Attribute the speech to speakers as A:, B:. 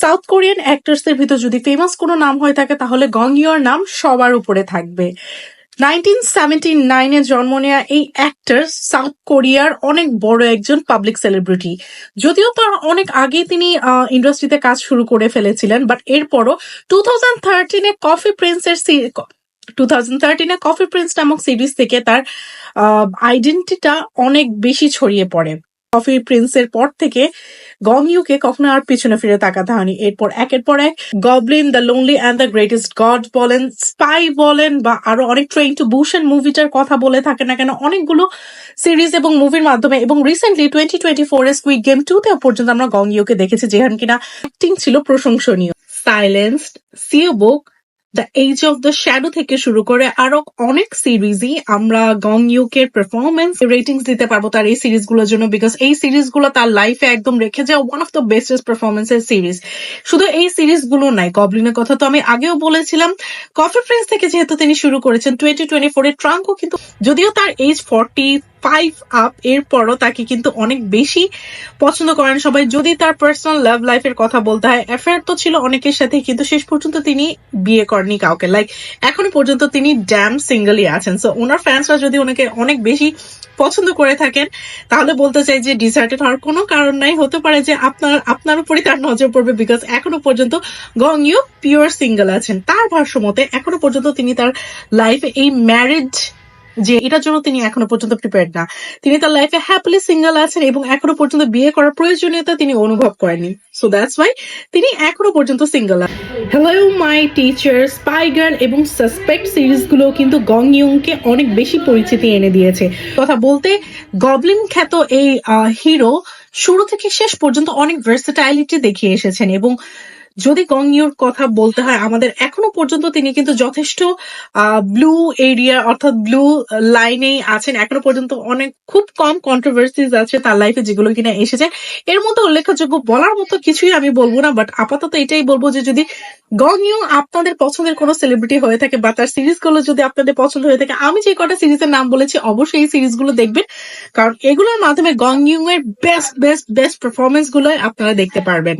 A: South Korean অ্যাক্টরসদের ভিতর যদি famous কোনো নাম হয়ে থাকে, তাহলে গং নাম সবার উপরে থাকবে। নাইনটিন সেভেন্টি নাইনে জন্ম নেওয়া এই অ্যাক্টর সাউথ কোরিয়ার অনেক বড় একজন পাবলিক সেলিব্রিটি যদিও তার অনেক আগে তিনি ইন্ডাস্ট্রিতে কাজ শুরু করে ফেলেছিলেন বাট এরপরও টু থাউজেন্ড থার্টিনে কফি প্রিন্সের টু থাউজেন্ড থার্টিনে কফি প্রিন্স নামক সিরিজ থেকে তার আইডেন্টিটা অনেক বেশি ছড়িয়ে পড়ে। কফি প্রিন্সের পর থেকে গং ইউকে কখনো আর পিছনে ফিরে তাকাতে হয়নি। এরপর একের পর এক Goblin the lonely and the greatest god বলেন স্পাই বলেন বা আরও অনেক ট্রেন টু বুশন মুভিটার কথা বলে থাকে না কেন, অনেকগুলো সিরিজ এবং মুভির মাধ্যমে। এবং রিসেন্টলি টোয়েন্টি টোয়েন্টি ফোর এ স্কুইড গেম টু তে পর্যন্ত আমরা গং ইউকে দেখেছি, যেখানে কিনা অ্যাক্টিং ছিল প্রশংসনীয়। Silenced Seo Bok the age of the shadow থেকে শুরু করে আরও অনেক সিরিজই আমরা গং ইউকের পারফরমেন্স রেটিংস দিতে পারব তার এই সিরিজগুলোর জন্য বিকজ এই সিরিজগুলো তার লাইফে একদম রেখে যায় ওয়ান অফ দ্য বেস্টেস্ট পারফরমেন্সের সিরিজ শুধু এই সিরিজগুলো নাই গবলিনের কথা তো আমি আগেও বলেছিলাম কফি প্রিন্স থেকে যেহেতু তিনি শুরু করেছেন টোয়েন্টি টোয়েন্টি ফোর এর ট্রাঙ্কও কিন্তু যদিও তার এজ ফর্টি ফাইভ আপ এরপরও তাকে কিন্তু অনেক বেশি পছন্দ করেন সবাই। যদি তার পার্সোনাল লাভ লাইফের কথা বলতে হয় অ্যাফেয়ার তো ছিল অনেকের সাথে কিন্তু শেষ পর্যন্ত তিনি বিয়ে করেনি। কাউকে। লাইক এখনও পর্যন্ত তিনি ড্যাম সিঙ্গেলই আছেন। সো ওনার ফ্যান্সরা যদি ওনাকে অনেক বেশি পছন্দ করে থাকেন, তাহলে বলতে চাই যে ডিসার্টেড হওয়ার কোনো কারণ নাই। হতে পারে যে আপনার আপনার উপরই তার নজর পড়বে বিকজ এখনও পর্যন্ত গং ইউ পিওর সিঙ্গেল আছেন। তার ভাষ্য মতে এখনও পর্যন্ত তিনি তার লাইফে এই ম্যারিড যে এটার জন্য তিনি এখনও পর্যন্ত প্রিপেয়ার্ড না। তিনি তার লাইফে হ্যাপিলি সিঙ্গেল আছেন এবং এখনও পর্যন্ত বিয়ে করার প্রয়োজনীয়তা তিনি অনুভব করেনি সো দ্যাটস ওয়াই তিনি এখনও পর্যন্ত single hello my teacher spy girl এবং সাসপেক্ট সিরিজগুলো কিন্তু গং ইউংকে অনেক বেশি পরিচিতি এনে দিয়েছে। কথা বলতে গবলিন খ্যাত এই হিরো শুরু থেকে শেষ পর্যন্ত অনেক ভার্সেটাইলিটি দেখিয়ে এসেছেন এবং যদি গং ইউর কথা বলতে হয়, আমাদের এখনও পর্যন্ত তিনি কিন্তু যথেষ্ট ব্লু এরিয়া অর্থাৎ ব্লু লাইনেই আছেন। এখনও পর্যন্ত অনেক, খুব কম কন্ট্রোভার্সিজ আছে তার লাইফে যেগুলো কিনা এসেছে। এর মধ্যে উল্লেখযোগ্য বলার মতো কিছুই আমি বলব না বাট আপাতত এটাই বলব যে যদি গং ইউ আপনাদের পছন্দের কোনো সেলিব্রিটি হয়ে থাকে বা তার সিরিজগুলো যদি আপনাদের পছন্দ হয়ে থাকে, আমি যে কটা সিরিজের নাম বলেছি অবশ্যই এই সিরিজগুলো দেখবেন। কারণ এগুলোর মাধ্যমে গং ইউ এর বেস্ট বেস্ট বেস্ট পারফরমেন্সগুলো আপনারা দেখতে পারবেন।